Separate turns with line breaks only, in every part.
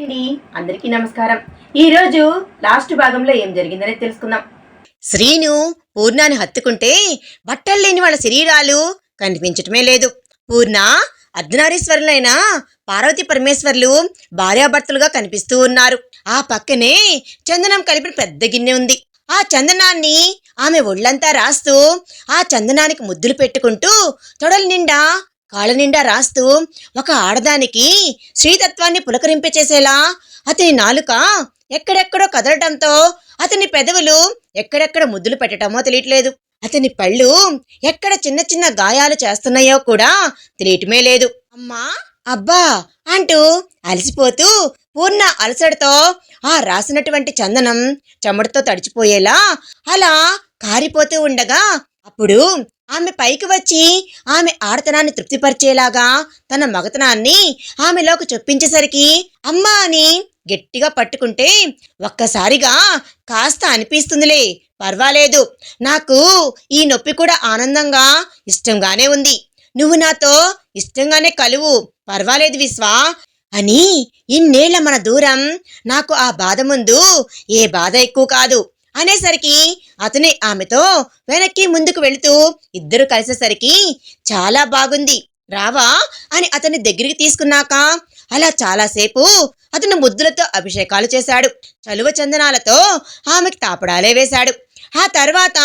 అండి. అందరికీ నమస్కారం. ఈ రోజు లాస్ట్ భాగంలో ఏం జరిగిందనేది తెలుసుకుందాం.
శ్రీను పూర్ణాన్ని హత్తుకుంటే బట్టలు లేని వాళ్ళ శరీరాలు కనిపించటమే లేదు. పూర్ణ అర్ధనారీశ్వరులైన పార్వతి పరమేశ్వర్లు భార్యాభర్తలుగా కనిపిస్తూ ఉన్నారు. ఆ పక్కనే చందనం కలిపిన పెద్ద గిన్నె ఉంది. ఆ చందనాన్ని ఆమె ఒళ్ళంతా రాస్తూ ఆ చందనానికి ముద్దులు పెట్టుకుంటూ తొడల నిండా కాళ్ళ నిండా రాస్తూ ఒక ఆడదానికి శ్రీతత్వాన్ని పులకరింపచేసేలా అతని నాలుక ఎక్కడెక్కడో కదలటంతో అతని పెదవులు ఎక్కడెక్కడ ముద్దులు పెట్టటమో తెలియట్లేదు. అతని పళ్ళు ఎక్కడ చిన్న చిన్న గాయాలు చేస్తున్నాయో కూడా తెలియటమే లేదు. అమ్మా! అబ్బా! అంటూ అలసిపోతూ పూర్ణ అలసడతో ఆ రాసినటువంటి చందనం చెమటతో తడిచిపోయేలా అలా కారిపోతూ ఉండగా అప్పుడు ఆమె పైకి వచ్చి ఆమె ఆడతనాన్ని తృప్తిపరిచేలాగా తన మగతనాన్ని ఆమెలోకి చొప్పించేసరికి అమ్మా అని గట్టిగా పట్టుకుంటే ఒక్కసారిగా కాస్త అనిపిస్తుందిలే. పర్వాలేదు నాకు ఈ నొప్పి కూడా ఆనందంగా ఇష్టంగానే ఉంది. నువ్వు నాతో ఇష్టంగానే కలువు. పర్వాలేదు విశ్వా అని ఇన్నేళ్ళ మన దూరం నాకు ఆ బాధ ముందు ఏ బాధ ఎక్కువ కాదు. అనేసరికి అతనే ఆమెతో వెనక్కి ముందుకు వెళుతూ ఇద్దరు కలిసేసరికి చాలా బాగుంది. రావా అని అతన్ని దగ్గరికి తీసుకున్నాక అలా చాలాసేపు అతను ముద్దులతో అభిషేకాలు చేశాడు. చలువ చందనాలతో ఆమెకి తాపడాలే వేశాడు. ఆ తర్వాత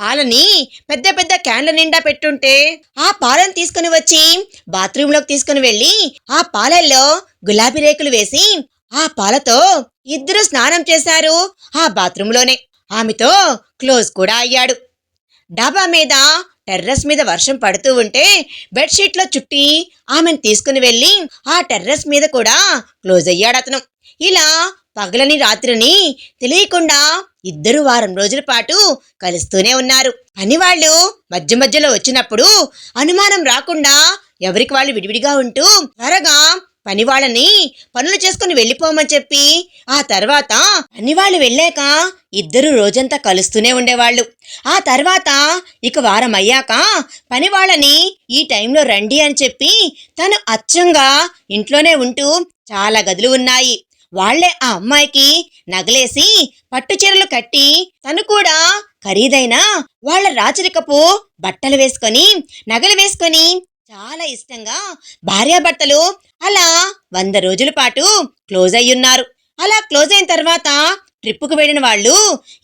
పాలని పెద్ద పెద్ద క్యాన్ల నిండా పెట్టుంటే ఆ పాలను తీసుకుని వచ్చి బాత్రూంలోకి తీసుకుని వెళ్ళి ఆ పాలల్లో గులాబీ రేకులు వేసి ఆ పాలతో ఇద్దరు స్నానం చేశారు ఆ బాత్రూంలోనే. ఆమెతో క్లోజ్ కూడా అయ్యాడు. డాబా మీద టెర్రస్ మీద వర్షం పడుతూ ఉంటే బెడ్షీట్లో చుట్టి ఆమెను తీసుకుని వెళ్ళి ఆ టెర్రస్ మీద కూడా క్లోజ్ అయ్యాడు అతను. ఇలా పగలని రాత్రిని తెలియకుండా ఇద్దరు వారం రోజుల పాటు కలుస్తూనే ఉన్నారు. పనివాళ్ళు మధ్య మధ్యలో వచ్చినప్పుడు అనుమానం రాకుండా ఎవరికి వాళ్ళు విడివిడిగా ఉంటూ త్వరగా పనివాళ్ళని పనులు చేసుకుని వెళ్ళిపోమని చెప్పి ఆ తర్వాత పనివాళ్ళు వెళ్ళాక ఇద్దరు రోజంతా కలుస్తూనే ఉండేవాళ్ళు. ఆ తర్వాత ఇక వారం అయ్యాక పనివాళ్ళని ఈ టైంలో రండి అని చెప్పి తను అచ్చంగా ఇంట్లోనే ఉంటూ చాలా గదులు ఉన్నాయి. వాళ్ళే ఆ అమ్మాయికి నగలేసి పట్టు చీరలు కట్టి తను కూడా ఖరీదైన వాళ్ళ రాచరికపు బట్టలు వేసుకొని నగలు వేసుకొని చాలా ఇష్టంగా భార్యాభర్తలు అలా వంద రోజుల పాటు క్లోజ్ అయ్యున్నారు. అలా క్లోజ్ అయిన తర్వాత ట్రిప్పుకు వెళ్ళిన వాళ్ళు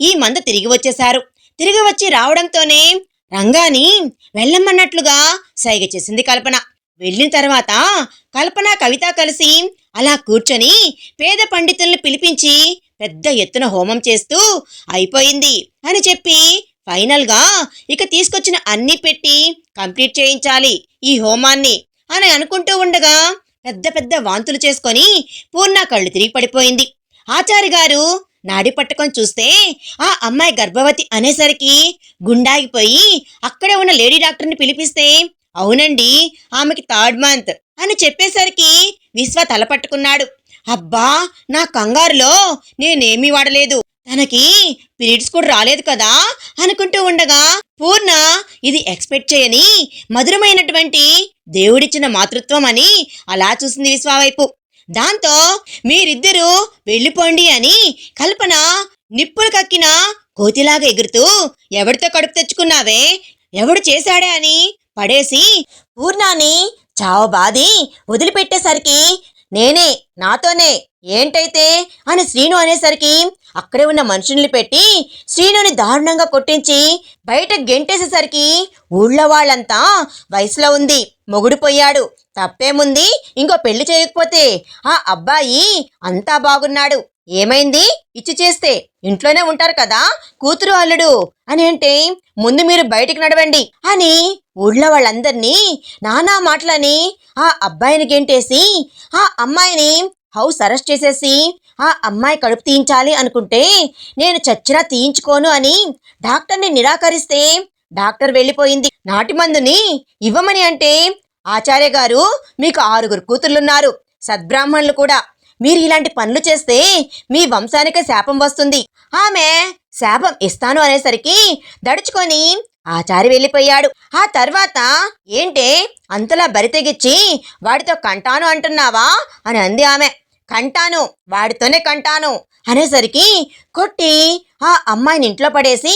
ఈ మంద తిరిగి వచ్చేశారు. తిరిగి వచ్చి రావడంతోనే రంగాని వెళ్ళమన్నట్లుగా సైగ చేసింది కల్పన. వెళ్ళిన తర్వాత కల్పన కవిత కలిసి అలా కూర్చొని పేద పండితుల్ని పిలిపించి పెద్ద ఎత్తున హోమం చేస్తూ అయిపోయింది అని చెప్పి ఫైనల్గా ఇక తీసుకొచ్చిన అన్ని పెట్టి కంప్లీట్ చేయించాలి. ఈ హోమాన్ని అని అనుకుంటూ ఉండగా పెద్ద పెద్ద వాంతులు చేసుకొని పూర్ణ కళ్ళు తిరిగి పడిపోయింది. ఆచారి గారు నాడి పట్టుకొని చూస్తే ఆ అమ్మాయి గర్భవతి అనేసరికి గుండాగిపోయి అక్కడే ఉన్న లేడీ డాక్టర్ని పిలిపిస్తే అవునండి ఆమెకి థర్డ్ మంత్ అని చెప్పేసరికి విశ్వ తల పట్టుకున్నాడు. అబ్బా నా కంగారులో నేనేమీ వాడలేదు. తనకి పీరియడ్స్ కూడా రాలేదు కదా అనుకుంటూ ఉండగా పూర్ణ ఇది ఎక్స్పెక్ట్ చేయని మధురమైనటువంటి దేవుడిచ్చిన మాతృత్వం అని అలా చూసింది విశ్వ వైపు దాంతో మీరిద్దరూ వెళ్ళిపోండి అని కల్పన నిప్పులు కక్కిన కోతిలాగా ఎగురుతూ ఎవడితో కడుపు తెచ్చుకున్నావే? ఎవడు చేశాడే అని పడేసి పూర్ణాన్ని చావబాది వదిలిపెట్టేసరికి నేనే నాతోనే ఏంటైతే అని శ్రీను అనేసరికి అక్కడే ఉన్న మనుషుల్ని పెట్టి శ్రీనుని దారుణంగా కొట్టించి బయట గెంటేసేసరికి ఊళ్ళో వాళ్ళంతా వయసులో ఉంది మొగుడు పోయాడు. తప్పేముంది? ఇంకో పెళ్ళి చేయకపోతే ఆ అబ్బాయి అంతా బాగున్నాడు. ఏమైంది? ఇచ్చి చేస్తే ఇంట్లోనే ఉంటారు కదా కూతురు అల్లుడు. అని అంటే ముందు మీరు బయటికి నడవండి అని ఊళ్ళో వాళ్ళందరినీ నానా మాటలని ఆ అబ్బాయిని గెంటేసి ఆ అమ్మాయిని హౌస్ అరెస్ట్ చేసేసి ఆ అమ్మాయి కడుపు తీయించాలి అనుకుంటే నేను చచ్చినా తీయించుకోను అని డాక్టర్ని నిరాకరిస్తే డాక్టర్ వెళ్ళిపోయింది. నాటి మందుని ఇవ్వమని అంటే ఆచార్య గారు మీకు ఆరుగురు కూతుర్లున్నారు. సద్బ్రాహ్మణులు కూడా. మీరు ఇలాంటి పనులు చేస్తే మీ వంశానికి శాపం వస్తుంది. ఆమె శాపం ఇస్తాను అనేసరికి దడుచుకొని ఆచారి వెళ్ళిపోయాడు. ఆ తర్వాత ఏంటే అంతలా బరితెగిచ్చి వాడితో కంటాను అంటున్నావా అని అంది ఆమె. కంటాను వాడితోనే కంటాను. అనేసరికి కొట్టి ఆ అమ్మాయిని ఇంట్లో పడేసి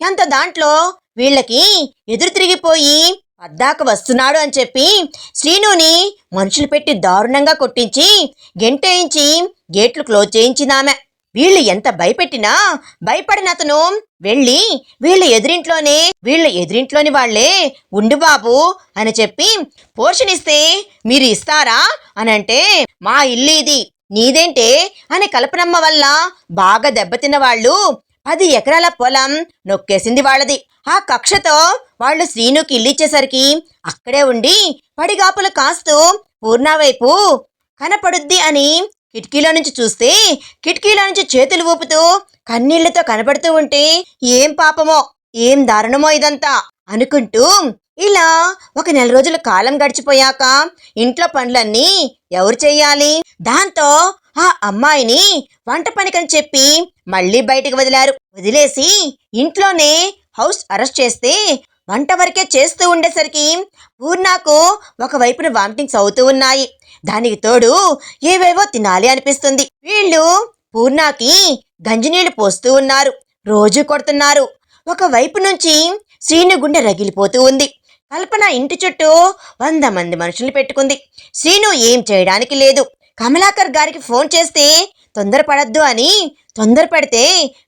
ఎంత దాంట్లో? వీళ్ళకి ఎదురు తిరిగిపోయి పద్దాక వస్తున్నాడు అని చెప్పి శ్రీనుని మనుషులు పెట్టి దారుణంగా కొట్టించి గెంటేయించి గేట్లు క్లోజ్ చేయించిందామె వీళ్ళు ఎంత భయపెట్టినా భయపడిన అతను వెళ్ళి వీళ్ళ ఎదురింట్లోనే వీళ్ళ ఎదురింట్లోని వాళ్ళే ఉండు బాబు అని చెప్పి పోర్షన్ ఇస్తే మీరు ఇస్తారా? అని అంటే మా ఇల్లు ఇది. నీదేంటే? అనే కల్పనమ్మ వల్ల బాగా దెబ్బతిన్న వాళ్ళు పది ఎకరాల పొలం నొక్కేసింది వాళ్ళది. ఆ కక్షతో వాళ్ళు శ్రీనుకి ఇల్లిచ్చేసరికి అక్కడే ఉండి పడిగాపులు కాస్తూ పూర్ణ వైపు కనపడుద్ది అని కిటికీలో నుంచి చూస్తే కిటికీలో నుంచి చేతులు ఊపుతూ కన్నీళ్ళతో కనబడుతూ ఉంటే ఏం పాపమో ఏం దారుణమో ఇదంతా అనుకుంటూ ఇలా ఒక నెల రోజుల కాలం గడిచిపోయాక ఇంట్లో పనులన్నీ ఎవరు చేయాలి? దాంతో ఆ అమ్మాయిని వంట పనికని చెప్పి మళ్ళీ బయటికి వదిలారు. వదిలేసి ఇంట్లోనే హౌస్ అరెస్ట్ చేస్తే వంట వరకే చేస్తూ ఉండేసరికి పూర్ణకు ఒకవైపున వామిటింగ్స్ అవుతూ ఉన్నాయి. దానికి తోడు ఏవేవో తినాలి అనిపిస్తుంది. వీళ్ళు పూర్ణకి గంజినీళ్ళు పోస్తూ ఉన్నారు. రోజు కొడుతున్నారు. ఒకవైపు నుంచి శ్రీను గుండె రగిలిపోతూ ఉంది. కల్పన ఇంటి చుట్టూ వంద మంది మనుషుల్ని పెట్టుకుంది. శ్రీను ఏం చేయడానికి లేదు. కమలాకర్ గారికి ఫోన్ చేస్తే తొందరపడద్దు అని తొందరపడితే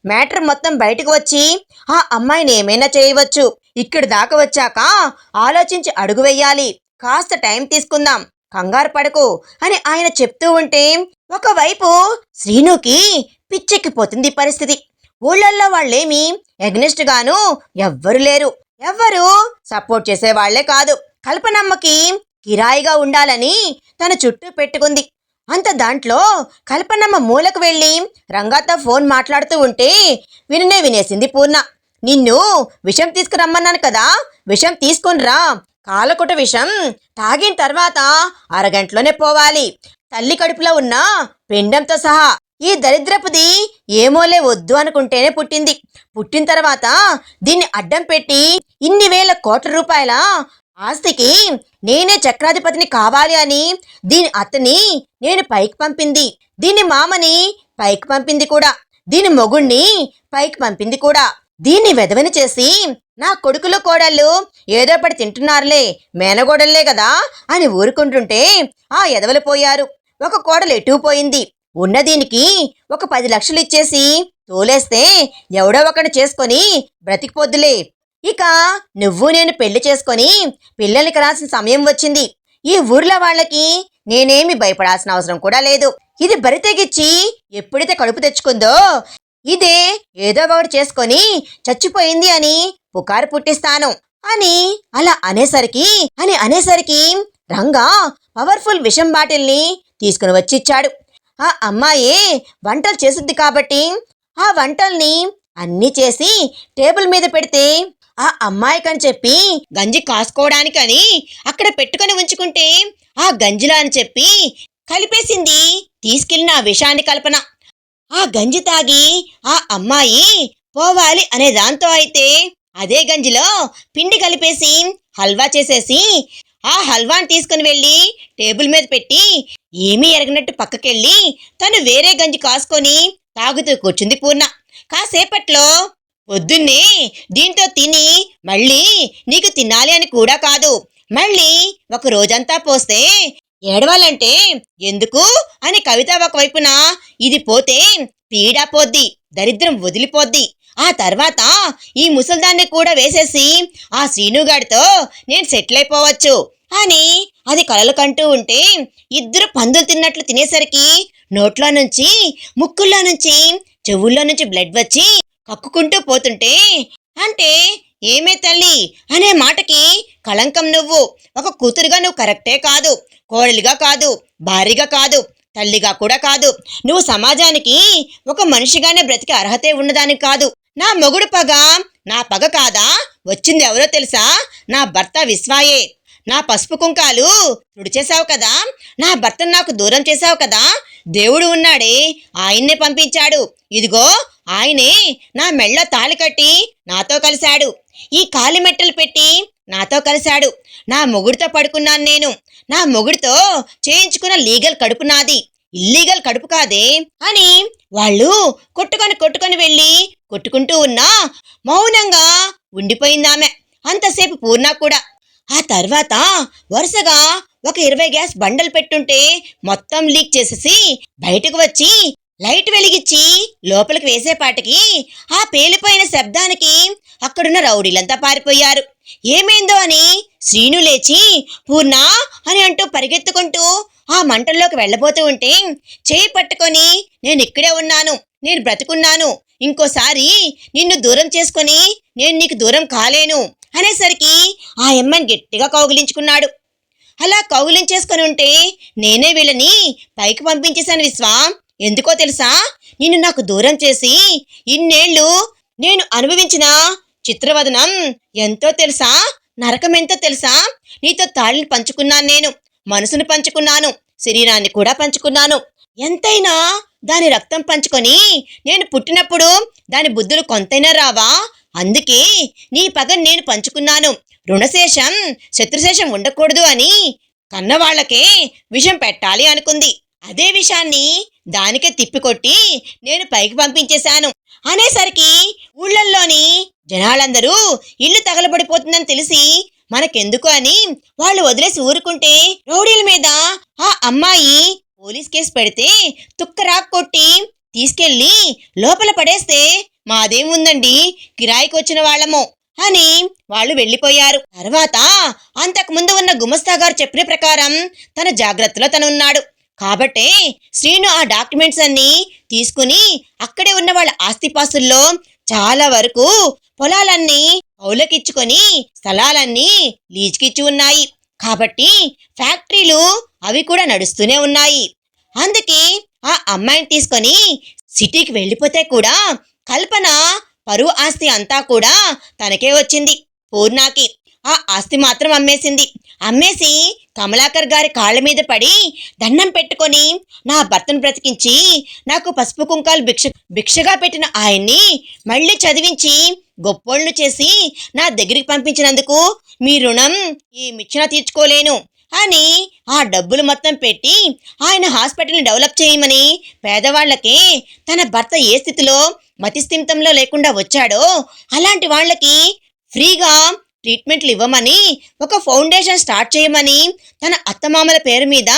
మ్యాటర్ మొత్తం బయటకు వచ్చి ఆ అమ్మాయిని ఏమైనా చేయవచ్చు. ఇక్కడి దాకా వచ్చాక ఆలోచించి అడుగు వెయ్యాలి కాస్త టైం తీసుకుందాం. కంగారు పడకు అని ఆయన చెప్తూ ఉంటే ఒకవైపు శ్రీనుకి పిచ్చెక్కిపోతుంది ఈ పరిస్థితి. ఊళ్ళల్లో వాళ్ళేమి ఎగ్నెస్ట్ గాను ఎవ్వరు లేరు. ఎవ్వరూ సపోర్ట్ చేసేవాళ్ళే కాదు. కల్పనమ్మకి కిరాయిగా ఉండాలని తన చుట్టూ పెట్టుకుంది. అంత దాంట్లో కల్పనమ్మ మూలకు వెళ్ళి రంగాతో ఫోన్ మాట్లాడుతూ ఉంటే విననే వినేసింది పూర్ణ. నిన్ను విషం తీసుకురమ్మన్నాను కదా విషం తీసుకునిరా. కాలకుట విషం తాగిన తర్వాత అరగంటలోనే పోవాలి. తల్లి కడుపులో ఉన్న పిండంతో సహా ఈ దరిద్రపుది ఏమోలే వద్దు అనుకుంటేనే పుట్టింది. పుట్టిన తర్వాత దీన్ని అడ్డం పెట్టి ఇన్ని వేల కోట్ల రూపాయల ఆస్తికి నేనే చక్రాధిపతిని కావాలి అని దీని అతని నేను పైకి పంపింది. దీని మామని పైకి పంపింది కూడా. దీని మొగుణ్ణి పైకి పంపింది కూడా. దీన్ని వెదవని చేసి నా కొడుకులు కోడళ్ళు ఏదో పడి తింటున్నారులే మేనగోడల్లే కదా అని ఊరుకుంటుంటే ఆ ఎదవలు పోయారు. ఒక కోడలు ఎటు పోయింది. ఉన్న దీనికి ఒక పది లక్షలు ఇచ్చేసి తోలేస్తే ఎవడో ఒకటి చేసుకొని బ్రతికిపోద్దులే. ఇక నువ్వు నేను పెళ్ళి చేసుకొని పిల్లల్ని కనాల్సిన సమయం వచ్చింది. ఈ ఊర్లో వాళ్ళకి నేనేమి భయపడాల్సిన అవసరం కూడా లేదు. ఇది బరి తెగిచ్చి ఎప్పుడైతే కడుపు తెచ్చుకుందో ఇదే ఏదో ఒకటి చేసుకొని చచ్చిపోయింది అని పుకారు పుట్టిస్తాను. అని అలా అనేసరికి అని అనేసరికి రంగా పవర్ఫుల్ విషం బాటిల్ని తీసుకుని వచ్చిచ్చాడు ఆ అమ్మాయే వంటలు చేసిద్ది కాబట్టి ఆ వంటల్ని అన్నీ చేసి టేబుల్ మీద పెడితే ఆ అమ్మాయికని చెప్పి గంజి కాసుకోవడానికని అక్కడ పెట్టుకొని ఉంచుకుంటే ఆ గంజిలా అని చెప్పి కలిపేసింది తీసుకెళ్ళిన ఆ విషాన్ని కల్పన. ఆ గంజి తాగి ఆ అమ్మాయి పోవాలి అనే దాంతో అయితే అదే గంజిలో పిండి కలిపేసి హల్వా చేసేసి ఆ హల్వాని తీసుకుని వెళ్ళి టేబుల్ మీద పెట్టి ఏమీ ఎరగనట్టు పక్కకెళ్ళి తను వేరే గంజి కాసుకొని తాగుతూ కూర్చుంది పూర్ణ. కాసేపట్లో పొద్దున్నే దీంతో తిని మళ్ళీ నీకు తినాలి అని కూడా కాదు. మళ్ళీ ఒక రోజంతా పోస్తే ఏడవాలంటే ఎందుకు అని కవిత ఒకవైపున ఇది పోతే పీడా పోద్ది దరిద్రం వదిలిపోద్ది. ఆ తర్వాత ఈ ముసల్దాన్ని కూడా వేసేసి ఆ శ్రీనుగాడితో నేను సెటిల్ అయిపోవచ్చు అని అది కలలు కంటూ ఉంటే ఇద్దరు పందులు తిన్నట్లు తినేసరికి నోట్లో నుంచి ముక్కుల్లో నుంచి చెవుల్లో నుంచి బ్లడ్ వచ్చి కక్కుకుంటూ పోతుంటే అంటే ఏమే తల్లి అనే మాటకి కళంకం నువ్వు. ఒక కూతురుగా నువ్వు కరెక్టే కాదు కోడలిగా కాదు భారీగా కాదు తల్లిగా కూడా కాదు. నువ్వు సమాజానికి ఒక మనిషిగానే బ్రతికే అర్హతే ఉన్నదానికి కాదు. నా మొగుడు పగ నా పగ కాదా? వచ్చింది ఎవరో తెలుసా? నా భర్త విశ్వాయే. నా పసుపు కుంకాలు తుడిచేశావు కదా? నా భర్తను నాకు దూరం చేశావు కదా? దేవుడు ఉన్నాడే ఆయన్నే పంపించాడు. ఇదిగో ఆయనే నా మెళ్ళ తాళి కట్టి నాతో కలిశాడు. ఈ కాలి మెట్టలు పెట్టి నాతో కలిశాడు. నా మొగుడితో పడుకున్నాను నేను. నా మొగుడితో చేయించుకున్న లీగల్ కడుపు నాది. ఇల్లీగల్ కడుపు కాదే అని వాళ్ళు కొట్టుకొని కొట్టుకొని వెళ్ళి కొట్టుకుంటూ ఉన్నా మౌనంగా ఉండిపోయిందామె అంతసేపు పూర్ణ కూడా. ఆ తర్వాత వరుసగా ఒక ఇరవై గ్యాస్ బండలు పెట్టుంటే మొత్తం లీక్ చేసేసి బయటకు వచ్చి లైట్ వెలిగించి లోపలికి వేసేపాటికి ఆ పేలిపోయిన శబ్దానికి అక్కడున్న రౌడీలంతా పారిపోయారు. ఏమైందో అని శ్రీను లేచి పూర్ణ అని అంటూ పరిగెత్తుకుంటూ ఆ మంటల్లోకి వెళ్ళబోతూ ఉంటే చేయి పట్టుకొని నేను ఇక్కడే ఉన్నాను నేను బ్రతుకున్నాను ఇంకోసారి నిన్ను దూరం చేసుకొని నేను నీకు దూరం కాలేను అనేసరికి ఆ అమ్మని గట్టిగా కౌగిలించుకున్నాడు. అలా కౌగిలించేసుకొని ఉంటే నేనే వీళ్ళని పైకి పంపించేశాను విశ్వా. ఎందుకో తెలుసా? నిన్ను నాకు దూరం చేసి ఇన్నేళ్ళు నేను అనుభవించిన చిత్రవదనం ఎంతో తెలుసా? నరకం ఎంతో తెలుసా? నీతో తాళిని పంచుకున్నాను నేను. మనసును పంచుకున్నాను శరీరాన్ని కూడా పంచుకున్నాను. ఎంతైనా దాని రక్తం పంచుకొని నేను పుట్టినప్పుడు దాని బుద్ధులు కొంతైనా రావా? అందుకే నీ పగని నేను పంచుకున్నాను. రుణశేషం శత్రుశేషం ఉండకూడదు అని కన్నవాళ్ళకే విషం పెట్టాలి అనుకుంది. అదే విషాన్ని దానికే తిప్పికొట్టి నేను పైకి పంపించేశాను. అనేసరికి ఊళ్ళల్లోని జనాలందరూ ఇల్లు తగలబడిపోతుందని తెలిసి మనకెందుకు అని వాళ్ళు వదిలేసి ఊరుకుంటే రౌడీల మీద ఆ అమ్మాయి పోలీస్ కేసు పెడితే తుక్కరాక్ కొట్టి తీసుకెళ్ళి లోపల పడేస్తే మాదేముందండి? కిరాయికి వచ్చిన వాళ్ళము అని వాళ్ళు వెళ్ళిపోయారు. తర్వాత అంతకు ముందు ఉన్న గుమస్తా గారు చెప్పిన ప్రకారం తన జాగ్రత్తలో తనున్నాడు. కాబట్టే శ్రీను ఆ డాక్యుమెంట్స్ అన్నీ తీసుకుని అక్కడే ఉన్న వాళ్ళ ఆస్తిపాస్తుల్లో చాలా వరకు పొలాలన్నీ కౌలకిచ్చుకొని స్థలాలన్నీ లీజుకిచ్చి ఉన్నాయి. కాబట్టి ఫ్యాక్టరీలు అవి కూడా నడుస్తూనే ఉన్నాయి. అందుకే ఆ అమ్మాయిని తీసుకొని సిటీకి వెళ్ళిపోతే కూడా కల్పన పరువు ఆస్తి అంతా కూడా తనకే వచ్చింది పూర్ణాకి. ఆ ఆస్తి మాత్రం అమ్మేసింది. అమ్మేసి కమలాకర్ గారి కాళ్ళ మీద పడి దండం పెట్టుకొని నా భర్తను బ్రతికించి నాకు పసుపు కుంకాలు భిక్ష భిక్షగా పెట్టిన ఆయన్ని మళ్ళీ చదివించి గొప్పోళ్ళు చేసి నా దగ్గరికి పంపించినందుకు మీ రుణం ఈ మిచ్చిన తీర్చుకోలేను అని ఆ డబ్బులు మొత్తం పెట్టి ఆయన హాస్పిటల్ని డెవలప్ చేయమని పేదవాళ్ళకి తన భర్త ఏ స్థితిలో మతిస్థిమితంలో లేకుండా వచ్చాడో అలాంటి వాళ్ళకి ఫ్రీగా ట్రీట్మెంట్లు ఇవ్వమని ఒక ఫౌండేషన్ స్టార్ట్ చేయమని తన అత్తమామల పేరు మీద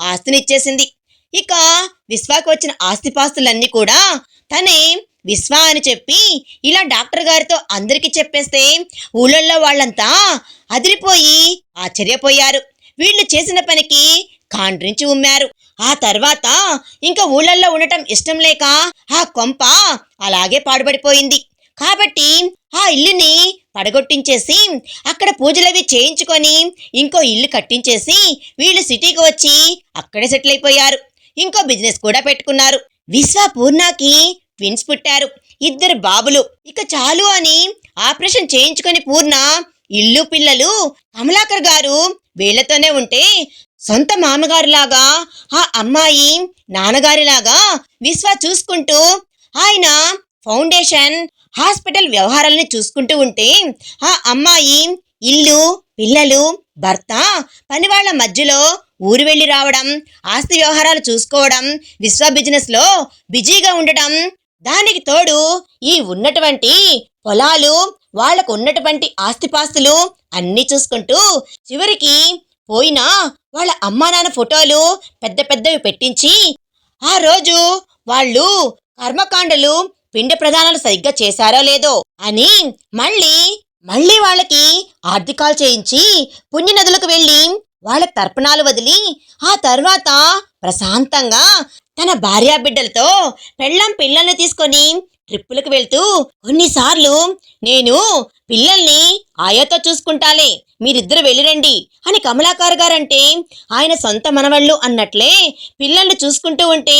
ఆస్తినిచ్చేసింది. ఇక విశ్వాకి వచ్చిన ఆస్తిపాస్తులన్నీ కూడా తనే విశ్వ అని చెప్పి ఇలా డాక్టర్ గారితో అందరికీ చెప్పేస్తే ఊళ్ళల్లో వాళ్ళంతా అదిరిపోయి ఆశ్చర్యపోయారు. వీళ్ళు చేసిన పనికి కాండ్రించి ఉమ్మారు. ఆ తర్వాత ఇంకా ఊళ్ళల్లో ఉండటం ఇష్టం లేక ఆ కొంప అలాగే పాడుబడిపోయింది. కాబట్టి ఆ ఇల్లుని పడగొట్టించేసి అక్కడ పూజలవి చేయించుకొని ఇంకో ఇల్లు కట్టించేసి వీళ్ళు సిటీకి వచ్చి అక్కడే సెటిల్ అయిపోయారు. ఇంకో బిజినెస్ కూడా పెట్టుకున్నారు. విశ్వ పూర్ణకి ట్విన్స్ పుట్టారు. ఇద్దరు బాబులు. ఇక చాలు అని ఆపరేషన్ చేయించుకొని పూర్ణ ఇల్లు పిల్లలు కమలాకర్ గారు వీళ్ళతోనే ఉంటే సొంత మామగారిలాగా ఆ అమ్మాయి నాన్నగారిలాగా విశ్వ చూసుకుంటూ ఆయన ఫౌండేషన్ హాస్పిటల్ వ్యవహారాలని చూసుకుంటూ ఉంటే ఆ అమ్మాయి ఇల్లు పిల్లలు భర్త పనివాళ్ళ మధ్యలో ఊరు వెళ్ళి రావడం ఆస్తి వ్యవహారాలు చూసుకోవడం విశ్వ బిజినెస్లో బిజీగా ఉండటం దానికి తోడు ఈ ఉన్నటువంటి పొలాలు వాళ్ళకు ఉన్నటువంటి ఆస్తిపాస్తులు అన్నీ చూసుకుంటూ చివరికి పోయిన వాళ్ళ అమ్మా నాన్న ఫోటోలు పెద్ద పెద్దవి పెట్టించి ఆ రోజు వాళ్ళు కర్మకాండలు పిండ ప్రదానాలు సరిగ్గా చేశారో లేదో అని మళ్ళీ మళ్ళీ వాళ్ళకి ఆర్థికాలు చేయించి పుణ్యనదులకు వెళ్ళి వాళ్ళ తర్పణాలు వదిలి ఆ తర్వాత ప్రశాంతంగా తన భార్యా బిడ్డలతో పెళ్ళం పిల్లల్ని తీసుకొని ట్రిప్పులకు వెళ్తూ కొన్నిసార్లు నేను పిల్లల్ని ఆయతో చూసుకుంటాలే మీరిద్దరు వెళ్ళిరండి అని కమలాకారు గారంటే ఆయన సొంత మనవళ్ళు అన్నట్లే పిల్లల్ని చూసుకుంటూ ఉంటే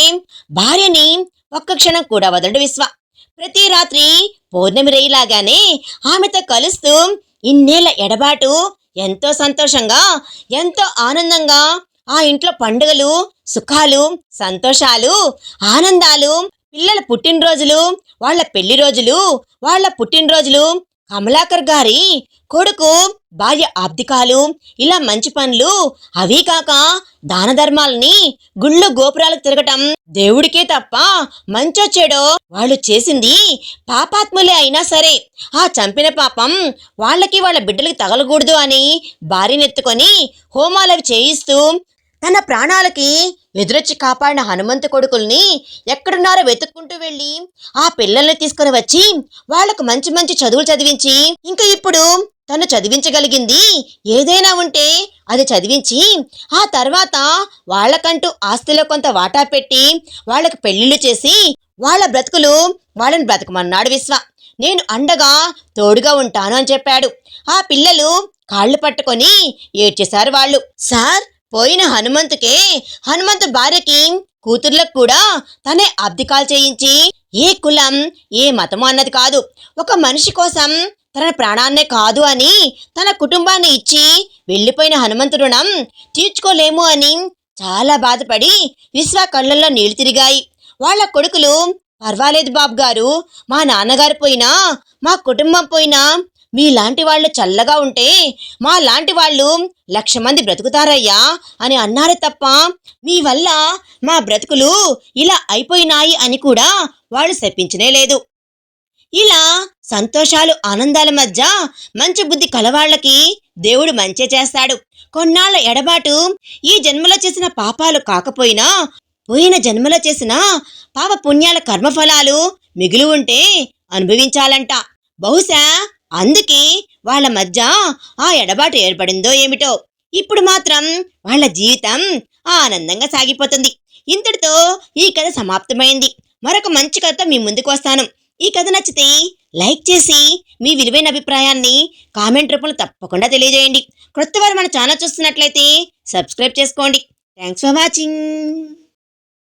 భార్యని ఒక్క క్షణం కూడా వదలడు విశ్వ. ప్రతి రాత్రి పౌర్ణమి రేయిలాగానే ఆమెతో కలుస్తూ ఇన్నేళ్ళ ఎడబాటు ఎంతో సంతోషంగా ఎంతో ఆనందంగా ఆ ఇంట్లో పండుగలు సుఖాలు సంతోషాలు ఆనందాలు పిల్లల పుట్టినరోజులు వాళ్ళ పెళ్ళి రోజులు వాళ్ళ పుట్టినరోజులు కమలాకర్ గారి కొడుకు భార్య ఆబ్దికాలు ఇలా మంచి పనులు అవీ కాక దాన ధర్మాలని గుళ్ళు గోపురాలకు తిరగటం దేవుడికే తప్ప మంచో చెడో వాళ్ళు చేసింది పాపాత్ములే అయినా సరే. ఆ చంపిన పాపం వాళ్ళకి వాళ్ళ బిడ్డలకి తగలకూడదు అని భార్యనెత్తుకొని హోమాలవి చేయిస్తూ తన ప్రాణాలకి ఎదురొచ్చి కాపాడిన హనుమంతు కొడుకుల్ని ఎక్కడున్నారో వెతుక్కుంటూ వెళ్ళి ఆ పిల్లల్ని తీసుకుని వచ్చి వాళ్ళకు మంచి మంచి చదువులు చదివించి ఇంకా ఇప్పుడు తను చదివించగలిగింది ఏదైనా ఉంటే అది చదివించి ఆ తర్వాత వాళ్ళకంటూ ఆస్తిలో కొంత వాటా పెట్టి వాళ్ళకి పెళ్ళిళ్ళు చేసి వాళ్ళ బ్రతుకులు వాళ్ళని బ్రతకమన్నాడు విశ్వ. నేను అండగా తోడుగా ఉంటాను అని చెప్పాడు. ఆ పిల్లలు కాళ్ళు పట్టుకొని ఏడ్చేశారు వాళ్ళు. సార్ పోయిన హనుమంతుకే హనుమంతు భార్యకి కూతుర్లకు కూడా తనే అబ్దికాలు చేయించి ఏ కులం ఏ మతము అన్నది కాదు. ఒక మనిషి కోసం తన ప్రాణాన్నే కాదు అని తన కుటుంబాన్ని ఇచ్చి వెళ్ళిపోయిన హనుమంతు రుణం తీర్చుకోలేము అని చాలా బాధపడి విశ్వ కళ్ళల్లో నీళ్ళు తిరిగాయి. వాళ్ళ కొడుకులు పర్వాలేదు బాబు గారు మా నాన్నగారు పోయినా మా కుటుంబం పోయినా మీలాంటి వాళ్ళు చల్లగా ఉంటే మా లాంటి వాళ్ళు లక్ష మంది బ్రతుకుతారయ్యా అని అన్నారు తప్ప మీ వల్ల మా బ్రతుకులు ఇలా అయిపోయినాయి అని కూడా వాళ్ళు శపించనే లేదు. ఇలా సంతోషాలు ఆనందాల మధ్య మంచి బుద్ధి కలవాళ్ళకి దేవుడు మంచే చేస్తాడు. కొన్నాళ్ళ ఎడబాటు ఈ జన్మలో చేసిన పాపాలు కాకపోయినా పోయిన జన్మలో చేసిన పాప పుణ్యాల కర్మఫలాలు మిగిలి ఉంటే అనుభవించాలంట. బహుశా అందుకే వాళ్ళ మధ్య ఆ ఎడబాటు ఏర్పడిందో ఏమిటో. ఇప్పుడు మాత్రం వాళ్ళ జీవితం ఆనందంగా సాగిపోతుంది. ఇంతటితో ఈ కథ సమాప్తమైంది. మరొక మంచి కథ మీ ముందుకు వస్తాను. ఈ కథ నచ్చితే లైక్ చేసి మీ విలువైన అభిప్రాయాన్ని కామెంట్ రూపంలో తప్పకుండా తెలియజేయండి. క్రొత్త వారు మన ఛానల్ చూస్తున్నట్లయితే సబ్స్క్రైబ్ చేసుకోండి. Thanks for watching.